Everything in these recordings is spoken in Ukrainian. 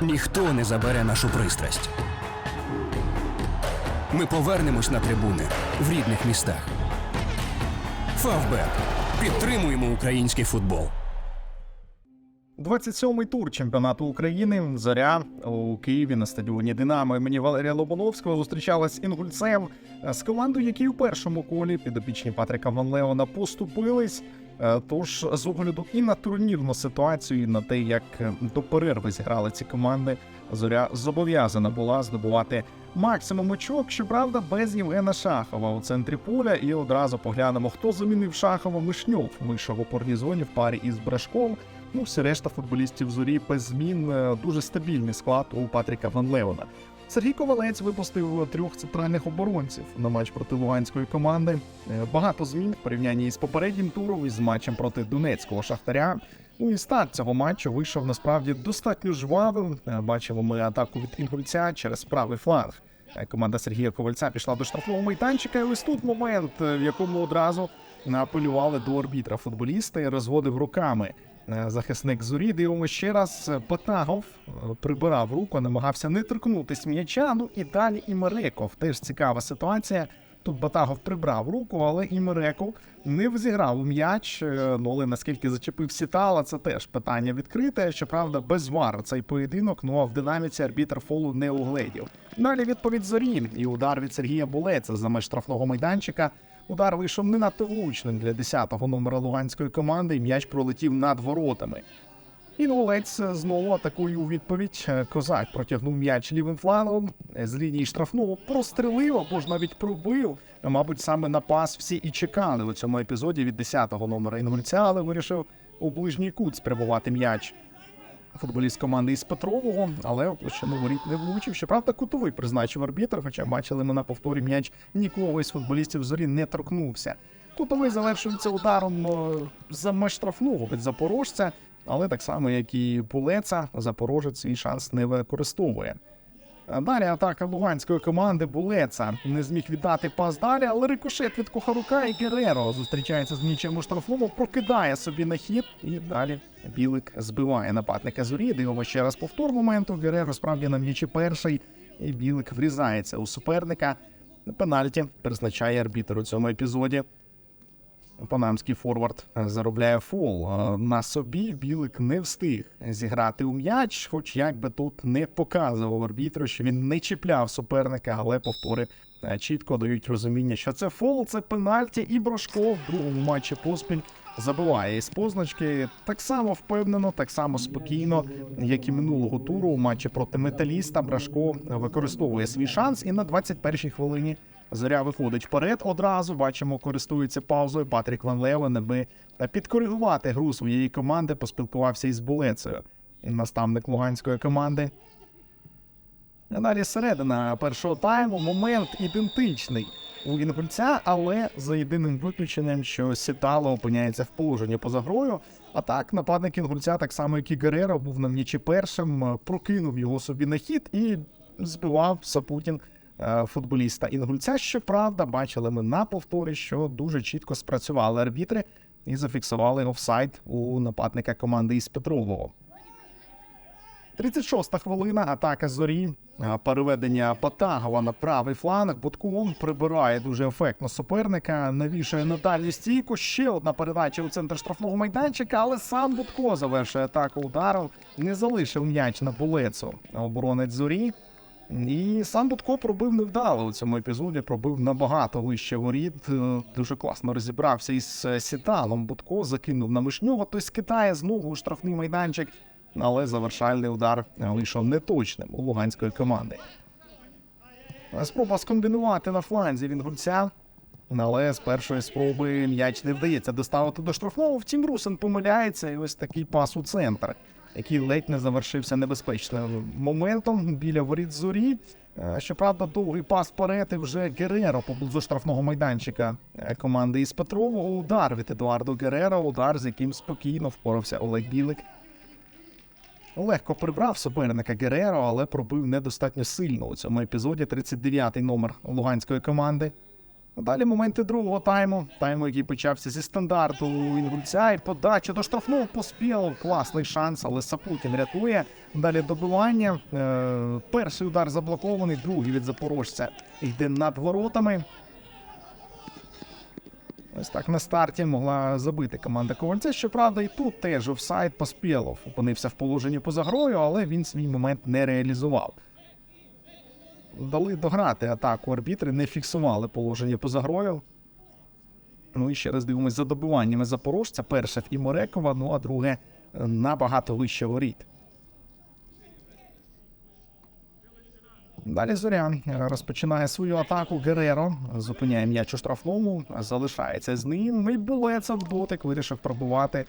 Ніхто не забере нашу пристрасть. Ми повернемось на трибуни в рідних містах. Фавбет. Підтримуємо український футбол. 27-й тур чемпіонату України Зоря у Києві на стадіоні Динамо імені Валерія Лобановського зустрічалась інгульцем з командою, які у першому колі підопічні Патріка Ван Леона поступились. Е, Тож з огляду і на турнірну ситуацію, і на те, як е, до перерви зіграли ці команди, зоря зобов'язана була здобувати максимум очок, щоправда, без Євгена Шахова у центрі поля. І одразу поглянемо, хто замінив Шахова Мишньов вийшов у порній в парі із Брашком. Ну, всі решта футболістів зорі без змін Е, дуже стабільний склад у Патріка Ван Леона. Сергій Ковалець випустив трьох центральних оборонців на матч проти луганської команди. Е, Багато змін в порівнянні з попереднім туром із матчем проти донецького шахтаря. Ну і старт цього матчу вийшов насправді достатньо жвавим. Е, Бачимо ми атаку від інгульця через правий фланг. Команда Сергія Ковальця пішла до штрафного майданчика. І ось тут момент, в якому одразу апелювали до арбітра футболіста і розводив руками. Е, Захисник зорі дивимося ще раз. Потагов е, прибирав руку, намагався не торкнутись м'яча. Ну і далі і Мереков. Теж цікава ситуація. Тут Батагов прибрав руку, але і Мереков не взіграв м'яч. Е, Ну але наскільки зачепив Сітала, це теж питання відкрите. Щоправда, без вар цей поєдинок. Ну а в динаміці арбітр фолу не угледів. Далі відповідь зорі і удар від Сергія Булеца за меж штрафного майданчика. Удар вийшов не надто влучним для 10-го номера луганської команди, і м'яч пролетів над воротами. Інгулець знову атакує у відповідь. Козак протягнув м'яч лівим флангом з лінії штрафного прострелив або ж навіть пробив. Мабуть, саме на пас всі і чекали у цьому епізоді від 10-го номера інгульця, але вирішив у ближній кут спрямувати м'яч. Футболіст команди із Петрового, але ще воріт не влучив. Щоправда, кутовий призначив арбітр, хоча бачили ми на повторі м'яч нікого із футболістів зорі не торкнувся. Кутовий завершується ударом е, за штрафного від запорожця, але так само, як і Пулеца, запорожець свій шанс не використовує. А Далі атака луганської команди Булеца не зміг віддати пас далі, але рикошет від Кухарука і Гереро зустрічається з м'ячем у штрафному, прокидає собі на хід і далі Білик збиває нападника зорі. Дивимо ще раз повтор моменту. Гереро справді на м'ячі перший, і Білик врізається у суперника. Пенальті призначає арбітр у цьому епізоді. Панамський форвард е, заробляє фол. Е, На собі Білик не встиг зіграти у м'яч, хоч як би тут не показував арбітру, що він не чіпляв суперника, але повтори е, чітко дають розуміння, що це фол, це пенальті, і Брошко в другому матчі поспіль забиває із позначки так само впевнено, так само спокійно, як і минулого туру у матчі проти металіста. Брашко використовує свій шанс і на 21-й хвилині Зоря виходить вперед одразу. Бачимо, користується паузою. Патрік Ван Левен, аби підкоригувати гру своєї команди, поспілкувався із Булецею. Наставник луганської команди. Далі середина першого тайму. Момент ідентичний у інгульця, але за єдиним виключенням, що Сітало опиняється в положенні поза грою. А так, нападник інгульця, так само як і Гереро, був на м'ячі першим, прокинув його собі на хід і збивав Сапутін е, футболіста інгульця. Щоправда, бачили ми на повторі, що дуже чітко спрацювали арбітри і зафіксували офсайд у нападника команди із Петрового. 36-та хвилина, атака зорі. Переведення Потагова на правий фланг. Будков прибирає дуже ефектно суперника, навішує на дальню стійку. Ще одна передача у центр штрафного майданчика, але сам Будко завершує атаку ударом. Не залишив м'яч на булецу оборонець зорі. І сам Будко пробив невдало у цьому епізоді. Пробив набагато вище воріт. Е, Дуже класно розібрався із е, сіталом. Будко закинув на мишнього. Той скидає знову у штрафний майданчик але завершальний удар вийшов неточним у луганської команди. Спроба скомбінувати на фланзі він гульця, але з першої спроби м'яч не вдається доставити до штрафного. Втім, Русин помиляється, і ось такий пас у центр, який ледь не завершився небезпечним моментом біля воріт зорі. Е, Щоправда, довгий пас вперед вже Гереро поблизу штрафного майданчика е, команди із Петрового. Удар від Едуардо Гереро, удар, з яким спокійно впорався Олег Білик. Легко прибрав суперника Гереро, але пробив недостатньо сильно у цьому епізоді. 39-й номер луганської команди. Далі моменти другого тайму, тайму, який почався зі стандарту інгульця, і подача до штрафного поспіло. Класний шанс, але Сапутін рятує. Далі добивання. Е, перший удар заблокований, другий від запорожця йде над воротами. Ось так на старті могла забити команда Ковальця. Щоправда, і тут теж офсайд Поспєлов опинився в положенні поза грою, але він свій момент не реалізував. Дали дограти атаку арбітри, не фіксували положення поза грою. Ну і ще раз дивимось за добиваннями запорожця. Перше в Іморекова, ну а друге е, набагато вище воріт. Далі Зоря розпочинає свою атаку. Гереро зупиняє м'яч у штрафному, залишається з ним. І Булеца в дотик вирішив пробувати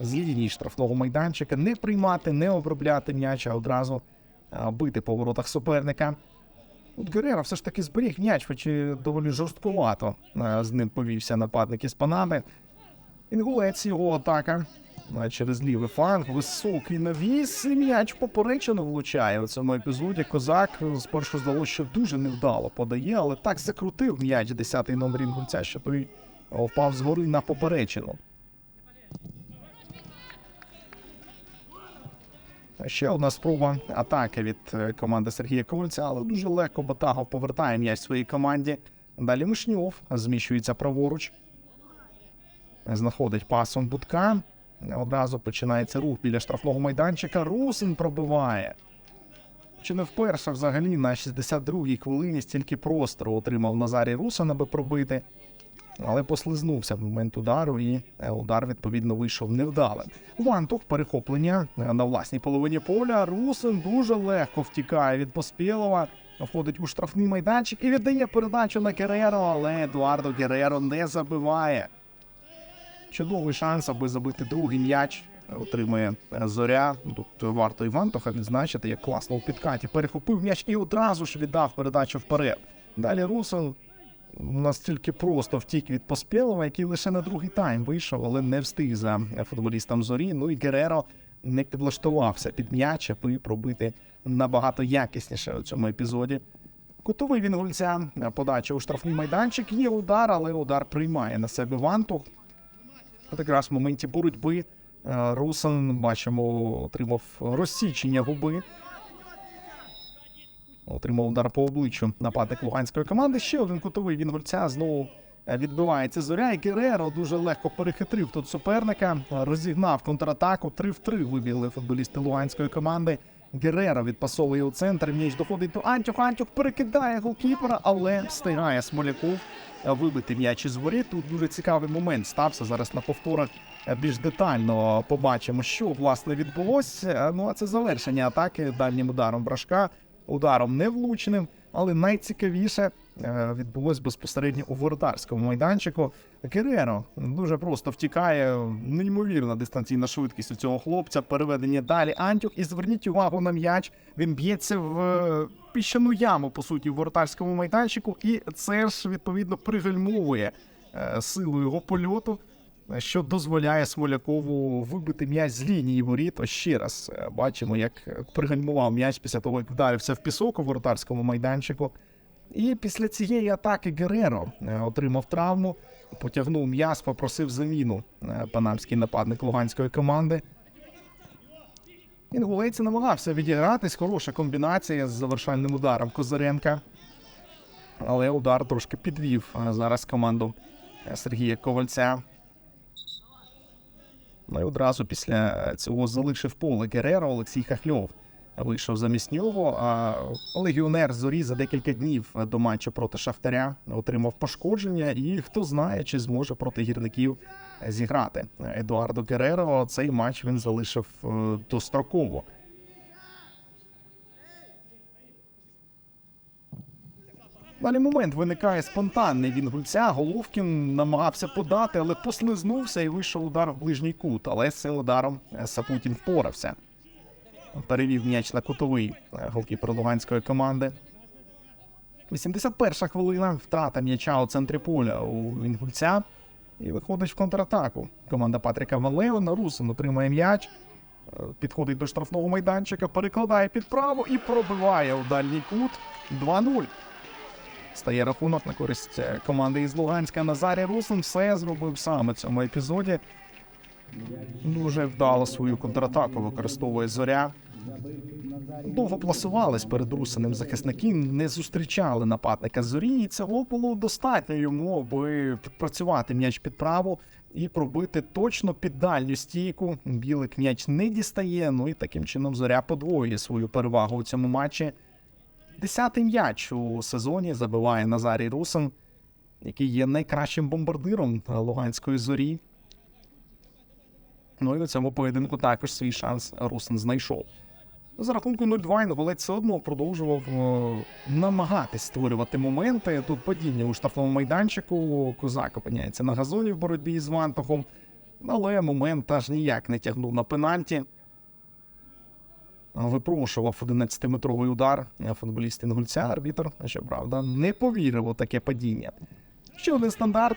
з лінії штрафного майданчика, не приймати, не обробляти м'яч, а одразу бити по воротах суперника. От Гереро все ж таки зберіг м'яч, хоч і доволі жорсткувато з ним повівся нападник із Панами. Інгулець його атака. Через лівий фланг, високий навіс, і м'яч поперечину влучає. У цьому епізоді козак спершу здалося, що дуже невдало подає, але так закрутив м'яч 10-й номер інгульця, що той впав згори на поперечину. Ще одна спроба атаки від е, команди Сергія Ковальця, але дуже легко Батагов повертає м'яч своїй команді. Далі Мишньов зміщується праворуч. Знаходить пасом Будка. Одразу починається рух біля штрафного майданчика. Русин пробиває. Чи не вперше взагалі на 62-й хвилині стільки простору отримав Назарій Русин, аби пробити. Але послизнувся в момент удару, і е, удар відповідно вийшов невдалим. Вантух перехоплення е, на власній половині поля. Русин дуже легко втікає від Поспілова, входить у штрафний майданчик і віддає передачу на Гереро, але Едуардо Гереро не забиває. Чудовий шанс, аби забити другий м'яч. Отримує е, зоря. Тут варто Івантуха відзначити, як класно у підкаті. Перехопив м'яч і одразу ж віддав передачу вперед. Далі Русин настільки просто втік від Поспєлова, який лише на другий тайм вийшов, але не встиг за футболістом зорі. Ну і Гереро не підлаштувався під м'яч, аби пробити набагато якісніше у цьому епізоді. Кутовий він гульця, подача у штрафний майданчик. Є удар, але удар приймає на себе Вантух. От якраз в моменті боротьби е, Русин, бачимо, отримав розсічення губи. Отримав удар по обличчю нападник луганської команди. Ще один кутовий він гольця знову е, відбивається зоря. І Гереро дуже легко перехитрив тут суперника, розігнав контратаку. 3 в 3 вибігли футболісти луганської команди. Гереро відпасовує у центр. М'яч доходить до Антюх. Антюх перекидає голкіпера, але встигає Смоляков е, вибити м'яч із воріт. Тут дуже цікавий момент стався. Зараз на повторах е, більш детально побачимо, що власне відбулося. Ну а це завершення атаки дальнім ударом брашка ударом невлучним, але найцікавіше е, відбулось безпосередньо у воротарському майданчику. Кереро дуже просто втікає. Неймовірна дистанційна швидкість у цього хлопця. Переведення далі. Антюх, і зверніть увагу на м'яч. Він б'ється в е, піщану яму, по суті, в воротарському майданчику, і це ж відповідно пригальмовує е, силу його польоту що дозволяє Смолякову вибити м'яч з лінії воріт. Ось ще раз е, бачимо, як пригальмував м'яч після того, як вдарився в пісок у воротарському майданчику. І після цієї атаки Гереро е, отримав травму, потягнув м'яз, попросив заміну е, панамський нападник луганської команди. Інгулець намагався відігратись. Хороша комбінація з завершальним ударом Козаренка. Але удар трошки підвів зараз команду Сергія Ковальця. Ну і одразу після цього залишив поле Гереро Олексій Хахльов. Вийшов замість нього. А легіонер зорі за декілька днів до матчу проти Шахтаря отримав пошкодження, і хто знає, чи зможе проти гірників зіграти. Едуардо Гереро цей матч він залишив е, достроково. Далі момент виникає спонтанний він гульця. Головкін намагався подати, але послизнувся і вийшов удар в ближній кут. Але з цим ударом Сапутін впорався. Перевів м'яч на кутовий е, голкіпер луганської команди. 81 хвилина. Втрата м'яча у центрі поля у Інгульця. І виходить в контратаку. Команда Патріка Валеона. Русин отримує м'яч. е, Підходить до штрафного майданчика, перекладає під право і пробиває у дальній кут 2-0. Стає рахунок на користь е, команди із Луганська. Назарій Русин все зробив саме в цьому епізоді. Дуже вдало свою контратаку використовує зоря. Довго пласувались перед Русиним захисники, не зустрічали нападника зорі, і цього було достатньо йому, аби підпрацювати м'яч під праву і пробити точно під дальню стійку. Білик м'яч не дістає. Ну і таким чином зоря подвоює свою перевагу у цьому матчі. Десятий м'яч у сезоні забиває Назарій Русин, який є найкращим бомбардиром Луганської зорі. Ну і у цьому поєдинку також свій шанс Русин знайшов. За рахунку 0-2 Інгулець все одно продовжував е, намагатись створювати моменти. Тут падіння у штрафному майданчику. Козак опиняється на газоні в боротьбі з Вантохом. Але момент аж ніяк не тягнув на пенальті. Випрошував 11-метровий удар футболіст Інгульця. Арбітр, щоправда, не повірив у таке падіння. Ще один стандарт.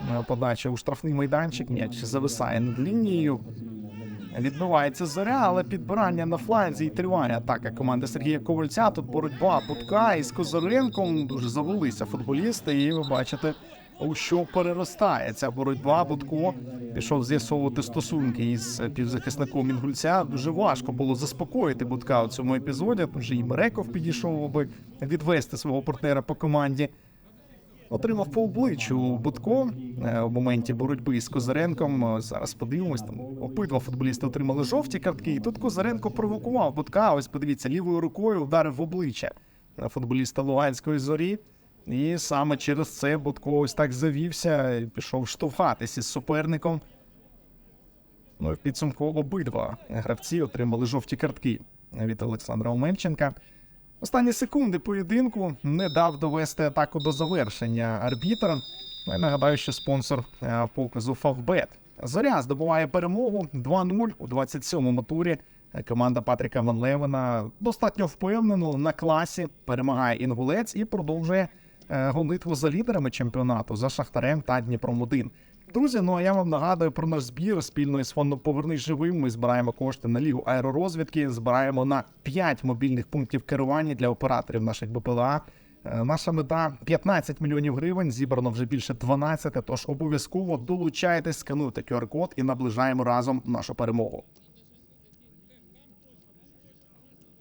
Е, Подача у штрафний майданчик. М'яч зависає над лінією. Відбивається зоря, але підбирання на фланзі і триває атака команди Сергія Ковальця. Тут боротьба Будка із Козаренком. Дуже завелися футболісти, і ви бачите, у що переростає ця боротьба. Будко пішов з'ясовувати стосунки із півзахисником Інгульця. Дуже важко було заспокоїти Будка у цьому епізоді. Вже і Мереков підійшов, аби відвести свого партнера по команді. Отримав по обличчю Будко е, в моменті боротьби з Козаренком. Е, Зараз подивимось. Там обидва футболісти отримали жовті картки. І тут Козаренко провокував Будка. Ось подивіться, лівою рукою вдарив в обличчя е, футболіста Луганської зорі. І саме через це Будко ось так завівся і пішов штовхатись із суперником. Ну і в підсумку обидва гравці отримали жовті картки від Олександра Омельченка. Останні секунди поєдинку не дав довести атаку до завершення арбітр. Ну, і нагадаю, що спонсор е, показу Фавбет. Зоря здобуває перемогу 2-0 у 27-му турі. Команда Патріка Ван Левена достатньо впевнено на класі перемагає інгулець і продовжує гонитву за лідерами чемпіонату за Шахтарем та Дніпром 1. Друзі, ну а я вам нагадую про наш збір спільно із фондом Повернись живим. Ми збираємо кошти на лігу аеророзвідки, збираємо на 5 мобільних пунктів керування для операторів наших БПЛА. Е, Наша мета 15 мільйонів гривень. Зібрано вже більше 12, Тож обов'язково долучайтесь, скануйте QR-код і наближаємо разом нашу перемогу.